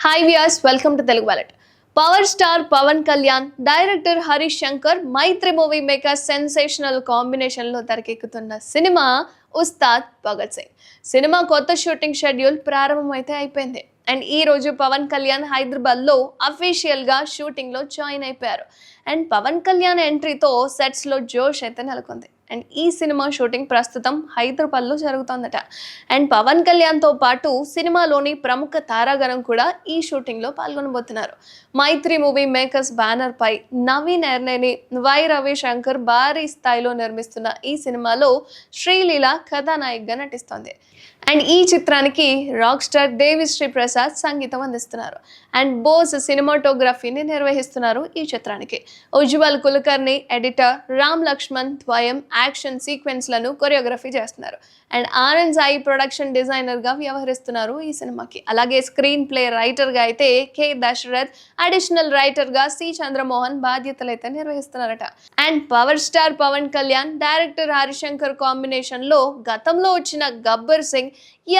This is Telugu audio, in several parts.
Hi Vyas welcome to Telugu wallet power star Pawan Kalyan director Harish Shankar Mythri movie maker sensational కాంబినేషన్లో తెరకెక్కుతున్న సినిమా ఉస్తాద్ భగత్ సింగ్. సినిమా కొత్త షూటింగ్ షెడ్యూల్ ప్రారంభమైతే అయిపోయింది. అండ్ ఈ రోజు పవన్ కళ్యాణ్ హైదరాబాద్లో అఫీషియల్గా షూటింగ్లో జాయిన్ అయిపోయారు. అండ్ పవన్ కళ్యాణ్ ఎంట్రీతో సెట్స్లో జోష్ అయితే నెలకొంది. అండ్ ఈ సినిమా షూటింగ్ ప్రస్తుతం హైదరాబాద్లో జరుగుతోందట. అండ్ పవన్ కళ్యాణ్తో పాటు సినిమాలోని ప్రముఖ తారాగణం కూడా ఈ షూటింగ్లో పాల్గొనబోతున్నారు. మైత్రి మూవీ మేకర్స్ బ్యానర్ పై నవీన్ ఎర్నేని వై రవిశంకర్ భారీ స్థాయిలో నిర్మిస్తున్న ఈ సినిమాలో శ్రీలీల కథానాయికగా నటిస్తోంది. అండ్ ఈ చిత్రానికి రాక్ స్టార్ దేవిశ్రీ ప్రసాద్ సంగీతం అందిస్తున్నారు. అండ్ బోస్ సినిమాటోగ్రఫీని నిర్వహిస్తున్నారు ఈ చిత్రానికి. ఉజ్వల్ కులకర్ణి ఎడిటర్ రామ్ లక్ష్మణ్ ద్వయం యాక్షన్ సీక్వెన్స్లను కొరియోగ్రఫీ చేస్తున్నారు. అండ్ ఆనంద్ సాయి ప్రొడక్షన్ డిజైనర్గా వ్యవహరిస్తున్నారు ఈ సినిమాకి. అలాగే స్క్రీన్ ప్లే రైటర్గా అయితే కె. దశరథ్ అడిషనల్ రైటర్గా సి. చంద్రమోహన్ బాధ్యతలు అయితే నిర్వహిస్తున్నారట. And power star Pawan Kalyan director Harishankar కాంబినేషన్లో గతంలో వచ్చిన గబ్బర్ సింగ్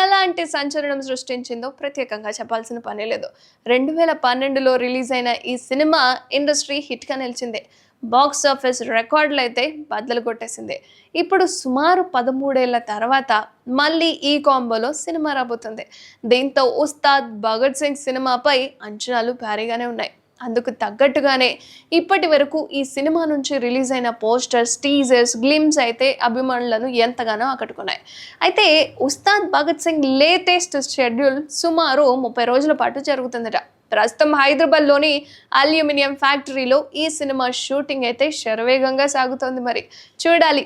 ఎలాంటి సంచలనం సృష్టించిందో ప్రత్యేకంగా చెప్పాల్సిన పని లేదు. రెండు వేల పన్నెండులో రిలీజ్ అయిన ఈ సినిమా ఇండస్ట్రీ హిట్గా నిలిచింది. బాక్స్ ఆఫీస్ రికార్డులు అయితే బద్దలు కొట్టేసింది. ఇప్పుడు సుమారు పదమూడేళ్ళ తర్వాత మళ్ళీ ఈ కాంబోలో సినిమా రాబోతుంది. దీంతో ఉస్తాద్ భగత్ సింగ్ సినిమాపై అంచనాలు భారీగానే ఉన్నాయి. అందుకు తగ్గట్టుగానే ఇప్పటి వరకు ఈ సినిమా నుంచి రిలీజ్ అయిన పోస్టర్స్ టీజర్స్ గ్లిమ్స్ అయితే అభిమానులను ఎంతగానో ఆకట్టుకున్నాయి. అయితే ఉస్తాద్ భగత్ సింగ్ లేటెస్ట్ షెడ్యూల్ సుమారు ముప్పై రోజుల పాటు జరుగుతుందట. ప్రస్తుతం హైదరాబాద్లోని అల్యూమినియం ఫ్యాక్టరీలో ఈ సినిమా షూటింగ్ అయితే శరవేగంగా సాగుతోంది మరి. చూడాలి